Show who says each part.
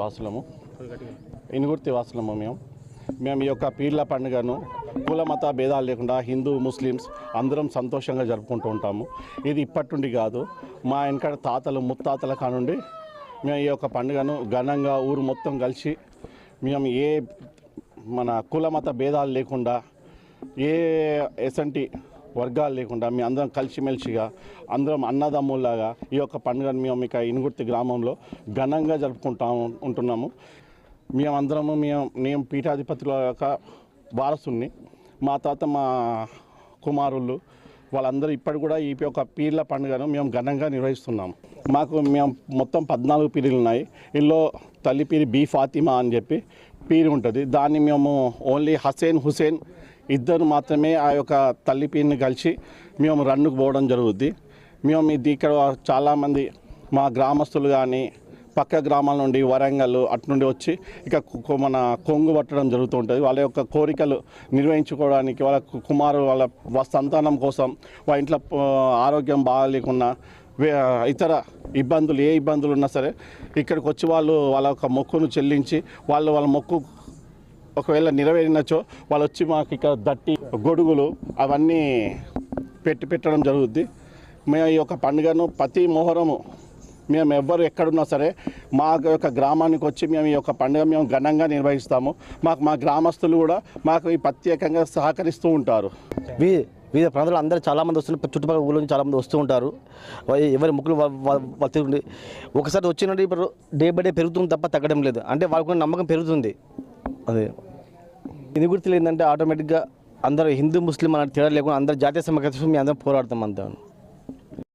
Speaker 1: వాసులము. ఇనుగుర్తి వాసులము మేము. మేము ఈ యొక్క పీర్ల పండుగను కుల మత భేదాలు లేకుండా హిందూ ముస్లిమ్స్ అందరం సంతోషంగా జరుపుకుంటూ ఉంటాము. ఇది ఇప్పటి నుండి కాదు. మా వెనక తాతలు ముత్తాతల కానుండి మేము ఈ యొక్క పండుగను ఘనంగా ఊరు మొత్తం కలిసి మేము ఏ మన కుల మత భేదాలు లేకుండా ఏ ఎసంటి వర్గాలు లేకుండా మేము అందరం కలిసిమెలిసిగా అందరం అన్నదమ్ముల్లాగా ఈ యొక్క పండుగను మేము ఇక ఇనుగుర్తి గ్రామంలో ఘనంగా జరుపుకుంటాము ఉంటున్నాము. మేమందరము మేము నేను పీఠాధిపతుల యొక్క వారసుని మా తాత మా కుమారులు వాళ్ళందరూ ఇప్పటి కూడా ఈ యొక్క పీర్ల పండుగను మేము ఘనంగా నిర్వహిస్తున్నాము. మాకు మేము మొత్తం పద్నాలుగు పీరీలు ఉన్నాయి. ఇందులో తల్లి పీరి బి ఫాతిమా అని చెప్పి పీరి ఉంటుంది. దాన్ని మేము ఓన్లీ హసేన్ హుసేన్ ఇద్దరు మాత్రమే ఆ యొక్క తల్లి పిన్ని కలిసి మేము రన్నుకు పోవడం జరుగుద్ది. మేము ఇది ఇక్కడ చాలామంది మా గ్రామస్తులు కానీ పక్క గ్రామాల నుండి వరంగల్ అటు నుండి వచ్చి ఇక మన కొంగు పట్టడం జరుగుతూ ఉంటుంది వాళ్ళ యొక్క కోరికలు నిర్వహించుకోవడానికి వాళ్ళ కు- కుమారు వాళ్ళ సంతానం కోసం వాళ్ళ ఇంట్లో ఆరోగ్యం బాగాలేకున్నా వే- ఇతర ఇబ్బందులు ఏ ఇబ్బందులు ఉన్నా సరే ఇక్కడికి వచ్చి వాళ్ళు వాళ్ళ యొక్క మొక్కును చెల్లించి వాళ్ళు వాళ్ళ మొక్కు ఒకవేళ నెరవేరినచో వాళ్ళు వచ్చి మాకు ఇక్కడ దట్టి గొడుగులు అవన్నీ పెట్టి పెట్టడం జరుగుద్ది. మేము ఈ యొక్క పండుగను ప్రతి మొహరము మేము ఎవ్వరు ఎక్కడున్నా సరే మా యొక్క గ్రామానికి వచ్చి మేము ఈ యొక్క పండుగ మేము ఘనంగా నిర్వహిస్తాము. మాకు మా గ్రామస్తులు కూడా మాకు ఈ ప్రత్యేకంగా సహకరిస్తూ ఉంటారు.
Speaker 2: వివిధ ప్రాంతాలు అందరూ చాలామంది వస్తున్నారు. చుట్టుపక్కల ఊళ్ళో నుంచి చాలామంది వస్తూ ఉంటారు. ఎవరి ముక్కులు వస్తుంది ఒకసారి వచ్చినట్టు ఇప్పుడు డే బై డే పెరుగుతుంది తప్ప తగ్గడం లేదు. అంటే వాళ్ళకున్న నమ్మకం పెరుగుతుంది. అదే. ఇది గుర్తు ఏంటంటే ఆటోమేటిక్గా అందరూ హిందూ ముస్లిం అనే తేడా లేకుండా అందరూ జాతీయ సమగ్రత మీ అందరం పోరాడతాం అంతా.